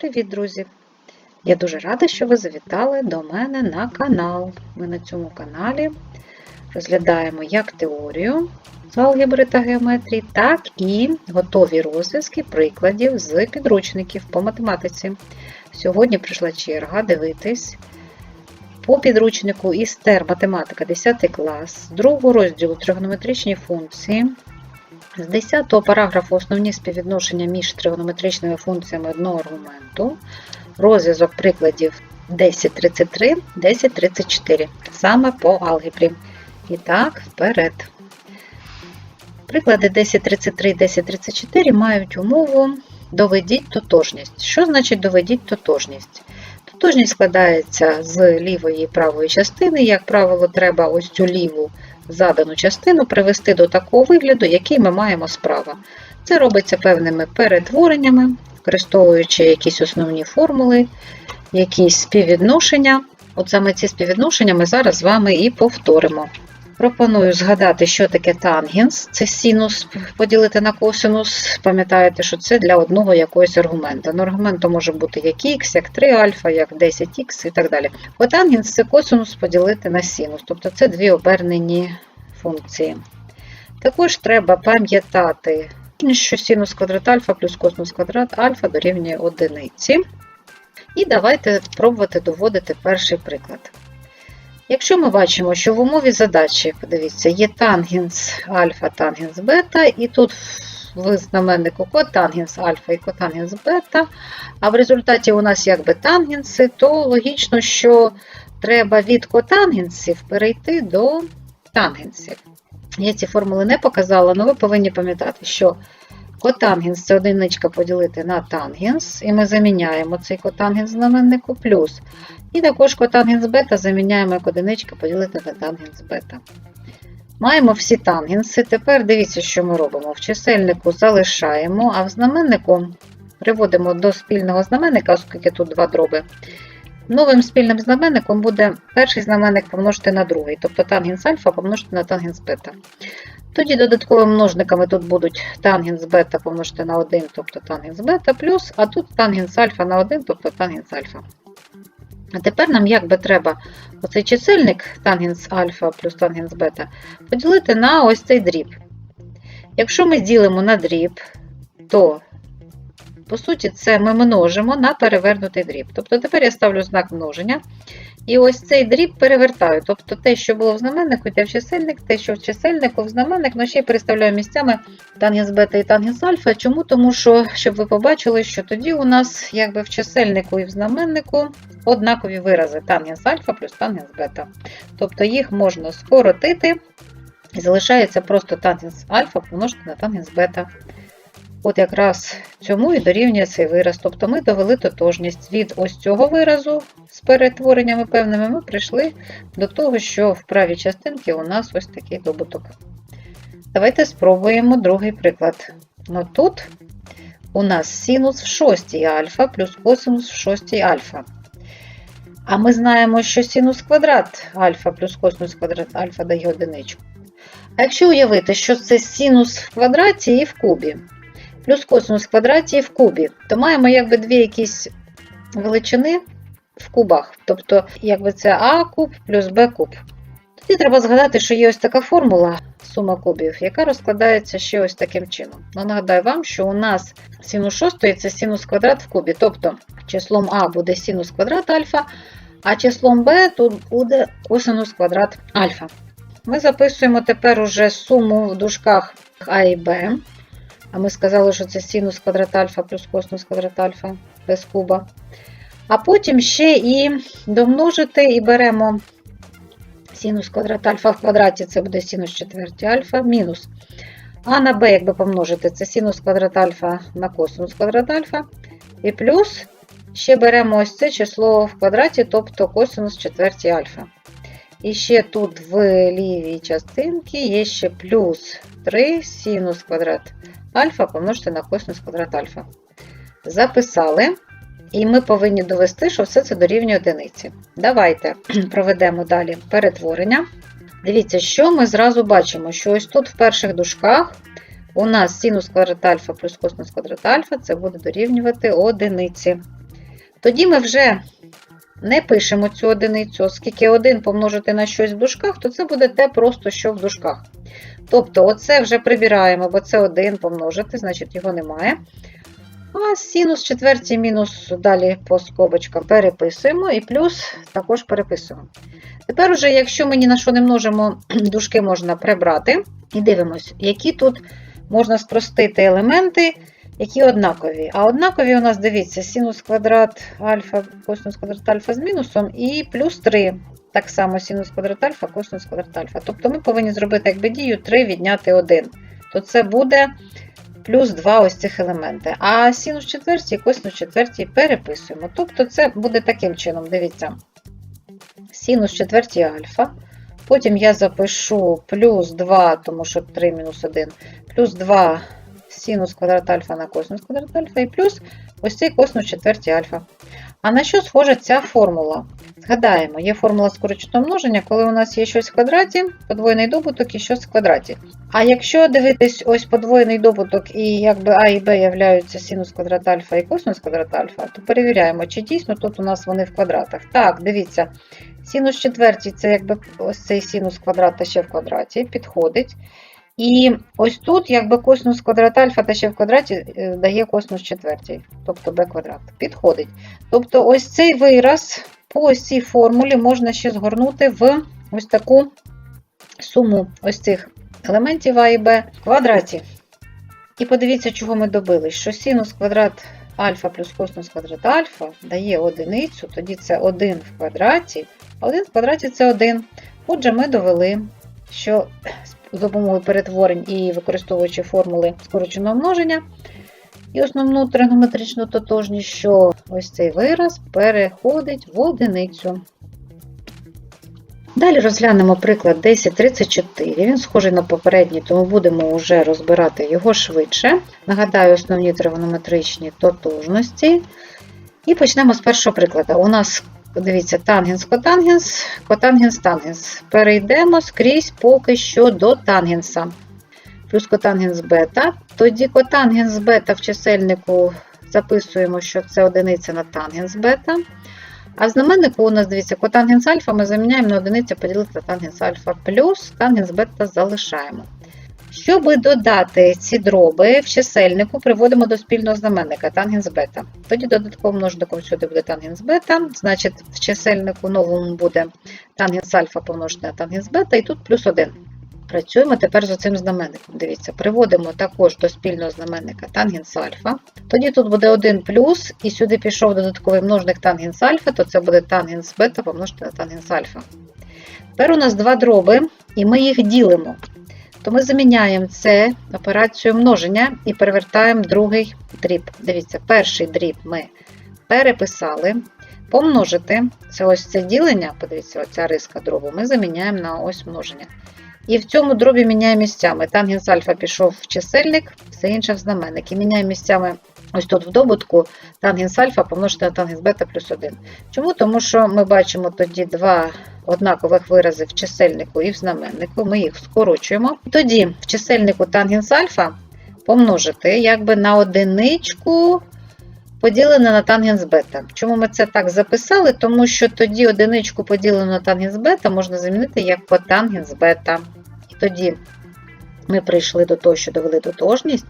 Привіт, друзі! Я дуже рада, що ви завітали до мене на канал. Ми на цьому каналі розглядаємо як теорію з алгебри та геометрії, так і готові розв'язки прикладів з підручників по математиці. Сьогодні прийшла черга дивитись по підручнику Істер математика 10 клас, другого розділу тригонометричні функції. З 10 параграфу основні співвідношення між тригонометричними функціями одного аргументу, розв'язок прикладів 1033, 1034, саме по алгебрі. І так, вперед. Приклади 1033 1034 мають умову доведіть тотожність. Що значить доведіть тотожність? Тотожність складається з лівої і правої частини. Як правило, треба ось цю ліву задану частину привести до такого вигляду, який ми маємо справа. Це робиться певними перетвореннями, використовуючи якісь основні формули, якісь співвідношення. От саме ці співвідношення ми зараз з вами і повторимо. Пропоную згадати, що таке тангенс. Це синус поділити на косинус. Пам'ятаєте, що це для одного якогось аргумента. Ну, аргументом може бути як х, як 3 альфа, як 10х і так далі. Котангенс це косинус поділити на синус, тобто це дві обернені функції. Також треба пам'ятати, що синус квадрат альфа плюс косинус квадрат альфа дорівнює одиниці. І давайте пробувати доводити перший приклад. Якщо ми бачимо, що в умові задачі, подивіться, є тангенс альфа, тангенс бета, і тут в знаменнику котангенс альфа і котангенс бета, а в результаті у нас якби тангенси, то логічно, що треба від котангенсів перейти до тангенсів. Я ці формули не показала, але ви повинні пам'ятати, що котангенс це одиничка поділити на тангенс, і ми заміняємо цей котангенс знаменнику плюс. І також котангенс бета заміняємо як одиничка поділити на тангенс бета. Маємо всі тангенси. Тепер дивіться, що ми робимо. В чисельнику залишаємо, а в знаменнику приводимо до спільного знаменника, оскільки тут два дроби. Новим спільним знаменником буде перший знаменник помножити на другий, тобто тангенс альфа помножити на тангенс бета. Тоді додатковими множниками тут будуть тангенс бета помножити на 1, тобто тангенс бета, плюс, а тут тангенс альфа на 1, тобто тангенс альфа. А тепер нам якби треба оцей чисельник тангенс альфа плюс тангенс бета поділити на ось цей дріб. Якщо ми ділимо на дріб, то, по суті, це ми множимо на перевернутий дріб. Тобто тепер я ставлю знак множення. І ось цей дріб перевертаю. Тобто те, що було в знаменнику, йде в чисельник, те, що в чисельнику в знаменник, ну ще й переставляю місцями тангенс бета і тангенс альфа. Чому? Тому що, щоб ви побачили, що тоді у нас якби в чисельнику і в знаменнику однакові вирази тангенс альфа плюс тангенс бета. Тобто їх можна скоротити, і залишається просто тангенс альфа помножити на тангенс бета. От якраз цьому і дорівнює цей вираз. Тобто ми довели тотожність від ось цього виразу з перетвореннями певними, ми прийшли до того, що в правій частинці у нас ось такий добуток. Давайте спробуємо другий приклад. Ну, Тут у нас синус в шостій альфа плюс косинус в шостій альфа. А ми знаємо, що синус квадрат альфа плюс косинус квадрат альфа дає одиничку. А якщо уявити, що це синус в квадраті і в кубі, плюс косинус в квадраті в кубі, то маємо якби дві якісь величини в кубах. Тобто, якби це А куб плюс Б куб. Тоді треба згадати, що є ось така формула сума кубів, яка розкладається ще ось таким чином. Ну, Нагадаю вам, що у нас синус шостої це синус квадрат в кубі. Тобто числом А буде синус квадрат альфа, а числом Б тут буде косинус квадрат альфа. Ми записуємо тепер уже суму в дужках А і Б. А ми сказали, що це синус квадрат альфа плюс косинус квадрат альфа без куба. А потім ще і домножити і беремо синус квадрат альфа в квадраті, це буде синус четверті альфа мінус. А на b, якби помножити, це синус квадрат альфа на косинус квадрат альфа. І плюс ще беремо ось це число в квадраті, тобто косинус четверті альфа. І ще тут в лівій частинці є ще плюс 3 синус квадрат альфа помножити на косинус квадрат альфа. Записали. І ми повинні довести, що все це дорівнює одиниці. Давайте проведемо далі перетворення. Дивіться, що ми зразу бачимо, що ось тут в перших дужках у нас синус квадрат альфа плюс косинус квадрат альфа це буде дорівнювати одиниці. Тоді ми вже не пишемо цю одиницю, оскільки 1 помножити на щось в дужках, то це буде те просто, що в дужках. Тобто, оце вже прибираємо, бо це 1 помножити, значить його немає. А синус четвертій мінус далі по скобочкам переписуємо і плюс також переписуємо. Тепер, уже, якщо ми ні на що не множимо, дужки можна прибрати. І дивимось, які тут можна спростити елементи, які однакові. А однакові у нас, дивіться, синус квадрат альфа, косинус квадрат альфа з мінусом і плюс 3. Так само синус квадрат альфа, косинус квадрат альфа. Тобто ми повинні зробити якби дію 3 відняти 1. То це буде плюс 2 ось цих елементи. А синус четвертій і косинус четвертій переписуємо. Тобто це буде таким чином, дивіться, синус четвертій альфа. Потім я запишу плюс 2, тому що 3 мінус 1, плюс 2 синус квадрат альфа на косинус квадрат альфа і плюс ось цей косинус четвертій альфа. А на що схожа ця формула? Згадаємо, є формула скороченого множення, коли у нас є щось в квадраті, подвоєний добуток і щось в квадраті. А якщо дивитись ось подвоєний добуток і якби А і Б являються синус квадрат альфа і косинус квадрат альфа, то перевіряємо, чи дійсно тут у нас вони в квадратах. Так, дивіться, синус четвертій це якби ось цей синус квадрата ще в квадраті, підходить. І ось тут, якби косинус квадрат альфа та ще в квадраті е, дає косинус четвертій, тобто b квадрат. Підходить. Тобто ось цей вираз по цій формулі можна ще згорнути в ось таку суму ось цих елементів А і Б в квадраті. І подивіться, чого ми добились, що синус квадрат альфа плюс косинус квадрат альфа дає одиницю, тоді це 1 в квадраті, а 1 в квадраті це 1. Отже, ми довели, що з допомогою перетворень і використовуючи формули скороченого множення і основну тригонометричну тотожність, що ось цей вираз переходить в одиницю. Далі розглянемо приклад 1034. Він схожий на попередній, тому будемо вже розбирати його швидше. Нагадаю, основні тригонометричні тотожності. І почнемо з першого прикладу. У нас, дивіться, тангенс, котангенс, котангенс, тангенс. Перейдемо скрізь поки що до тангенса. Плюс котангенс бета. Тоді котангенс бета в чисельнику записуємо, що це одиниця на тангенс бета. А в знаменнику у нас, дивіться, котангенс альфа ми заміняємо на одиницю поділити на тангенс альфа плюс тангенс бета залишаємо. Щоб додати ці дроби в чисельнику, приводимо до спільного знаменника тангенс бета. Тоді додатковим множником сюди буде тангенс бета, значить в чисельнику новому буде тангенс альфа помножити на тангенс бета, і тут плюс 1. Працюємо тепер з цим знаменником. Дивіться, приводимо також до спільного знаменника тангенс альфа. Тоді тут буде 1 плюс, і сюди пішов додатковий множник тангенс альфа, то це буде тангенс бета помножити на тангенс альфа. Тепер у нас два дроби, і ми їх ділимо. То ми заміняємо це операцію множення і перевертаємо другий дріб. Дивіться, перший дріб ми переписали. Помножити це ось це ділення, подивіться, оця риска дробу, ми заміняємо на ось множення. І в цьому дробі міняємо місцями. Тангенс альфа пішов в чисельник, все інше в знаменник. І міняємо місцями ось тут в добутку тангенс альфа помножити на тангенс бета плюс 1. Чому? Тому що ми бачимо тоді два однакових вирази в чисельнику і в знаменнику. Ми їх скорочуємо. Тоді в чисельнику тангенс альфа помножити якби на одиничку. Поділене на тангенс бета. Чому ми це так записали? Тому що тоді одиничку поділену на тангенс бета можна замінити як котангенс бета. І тоді ми прийшли до того, що довели тотожність,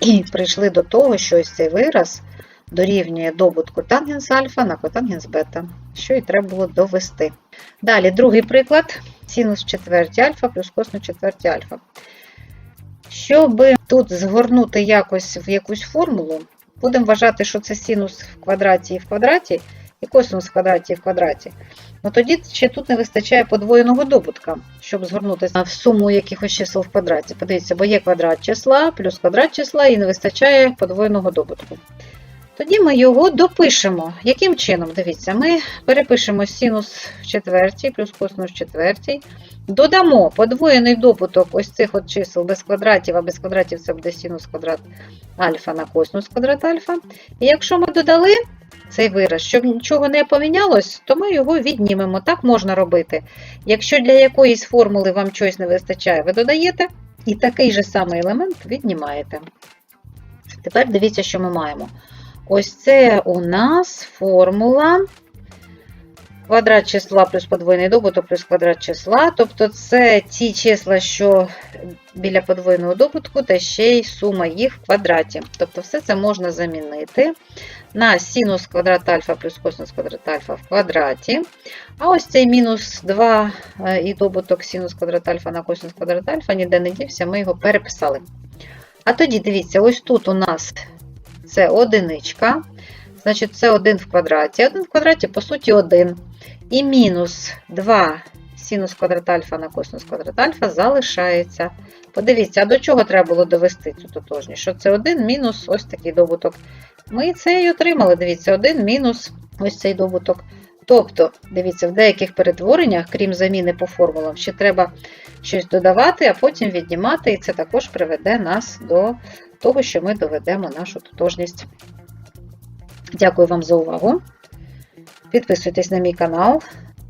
і прийшли до того, що ось цей вираз дорівнює добутку тангенс альфа на котангенс бета, що і треба було довести. Далі, другий приклад: синус четверті альфа плюс косинус четверті альфа. Щоб тут згорнути якось в якусь формулу, Будемо вважати, що це синус в квадраті і в квадраті, і косинус в квадраті і в квадраті. Ну тоді ще тут не вистачає подвоєного добутка, щоб згорнутися в суму якихось чисел в квадраті. Подивіться, бо є квадрат числа плюс квадрат числа і не вистачає подвоєного добутку. Тоді ми його допишемо. Яким чином? Дивіться, ми перепишемо синус в четвертій плюс косинус в четвертій. Додамо подвоєний добуток ось цих от чисел без квадратів, а без квадратів це буде синус квадрат альфа на косинус квадрат альфа. І якщо ми додали цей вираз, щоб нічого не помінялось, то ми його віднімемо. Так можна робити. Якщо для якоїсь формули вам щось не вистачає, ви додаєте і такий же самий елемент віднімаєте. Тепер дивіться, що ми маємо. ось це у нас формула квадрат числа плюс подвоєний добуток плюс квадрат числа. Тобто це ті числа, що біля подвоєного добутку, та ще й сума їх в квадраті. Тобто все це можна замінити на синус квадрат альфа плюс косинус квадрат альфа в квадраті. А ось цей мінус 2 е, і добуток синус квадрат альфа на косинус квадрат альфа ніде не дівся, ми його переписали. А тоді дивіться, ось тут у нас це одиничка. Значить, це 1 в квадраті. 1 в квадраті, по суті, 1. І мінус 2 синус квадрат альфа на косинус квадрат альфа залишається. Подивіться, а до чого треба було довести цю тотожність? Що це 1 мінус ось такий добуток. Ми це і отримали. Дивіться, 1 мінус ось цей добуток. Тобто, дивіться, в деяких перетвореннях, крім заміни по формулам, ще треба щось додавати, а потім віднімати, і це також приведе нас до того, що ми доведемо нашу тотожність. Дякую вам за увагу. Підписуйтесь на мій канал.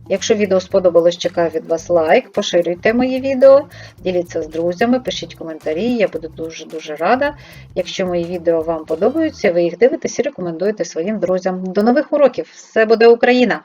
Якщо відео сподобалось, чекаю від вас лайк, поширюйте мої відео, діліться з друзями, пишіть коментарі, я буду дуже-дуже рада. Якщо мої відео вам подобаються, ви їх дивитесь і рекомендуєте своїм друзям. До нових уроків! Все буде Україна!